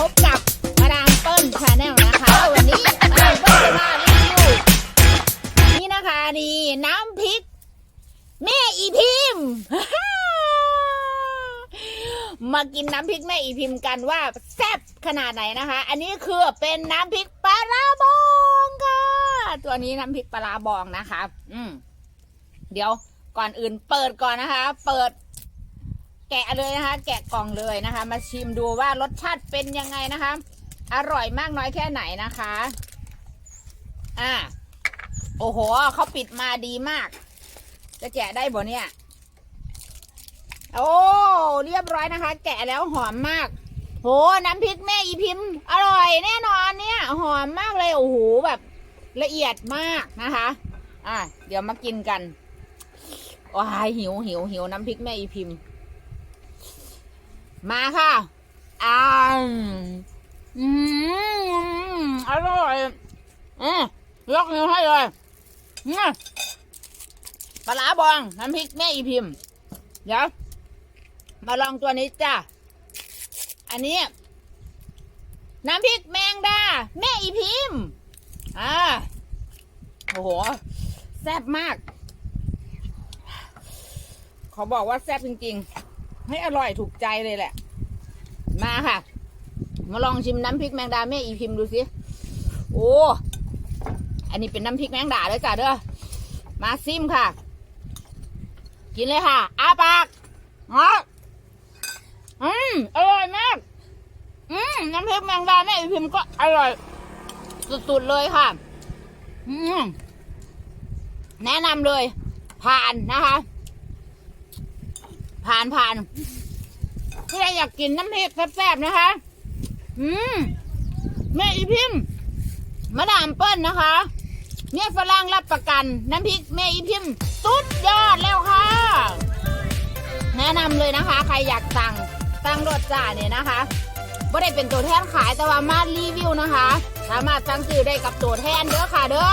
พบกับมาดามเปิ้ลชาแนลนะคะ วันนี้มาดามเปิ้ลจะมารีวิวนี่นะคะนี่น้ำพริก แม่อีพิมมากินน้ำพริกแม่อีพิมกันว่าแซ่บขนาดไหนนะคะ อันนี้คือเป็นน้ำพริกปลาร้าบองค่ะ ตัวนี้น้ำพริกปลาร้าบองนะคะ อืมเดี๋ยวก่อนอื่นเปิดก่อนนะคะ เปิด แกะเลยนะคะ แกะกล่องเลยนะคะ มาชิมดูว่ารสชาติเป็นยังไงนะคะ อร่อยมากน้อยแค่ไหนนะคะ อ่า โอ้โหเขาปิดมาดีมาก จะแกะได้บ่เนี่ย โอ้เรียบร้อยนะคะ แกะแล้วหอมมากโหน้ำพริกแม่อีพิมพ์ อร่อยแน่นอนเนี่ย หอมมากเลยโอ้โหแบบ ละเอียดมากนะคะ อะเดี๋ยวมากินกันว้ายหิวหิวหิวน้ำพริกแม่อีพิมพ์ มาค่ะอ้าวอืมอร่อยอืมยกนิ้วให้เลยปลาร้าบองน้ำพริกแม่อีพิมพ์เดี๋ยวมาลองตัวนี้จ้ะ อันนี้ น้ำพริกแมงดา แม่อีพิมพ์อ่าโอ้โห แซ่บมาก ขอบอกว่าแซ่บจริง ๆ ให้อร่อยถูกใจเลยแหละ มาค่ะ มาลองชิมน้ำพริกแมงดาแม่อีพิมพ์ดูสิโอ้อันนี้เป็นน้ำพริกแมงดาเลยจ้ะเด้อมาซิมค่ะ กินเลยค่ะอ้าปากอ๋ออืมอร่อยมาก อืมน้ำพริกแมงดาแม่อีพิมพ์ก็อร่อย สุดๆเลยค่ะ อืมแนะนำเลย ผ่านนะคะานผ่านใครอยากกินน้ำพริกแซ่บๆนะคะ อืมแม่อีพิมพ์มาดามเปิ้ลนะคะเนี่ยฝรั่งรับประกัน น้ำพริกแม่อีพิมพ์สุดยอดแล้วค่ะ แนะนำเลยนะคะ ใครอยากสั่งสั่งรสจ่าเนี่ยนะคะไ่ได้เป็นตัวแทนขายแต่ว่ามารีวิวนะคะ สามารถสั่งซื้อได้กับตัวแทนเด้อค่ะเด้อ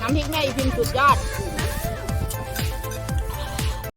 น้ำพริกแม่อีพิมพ์สุดยอด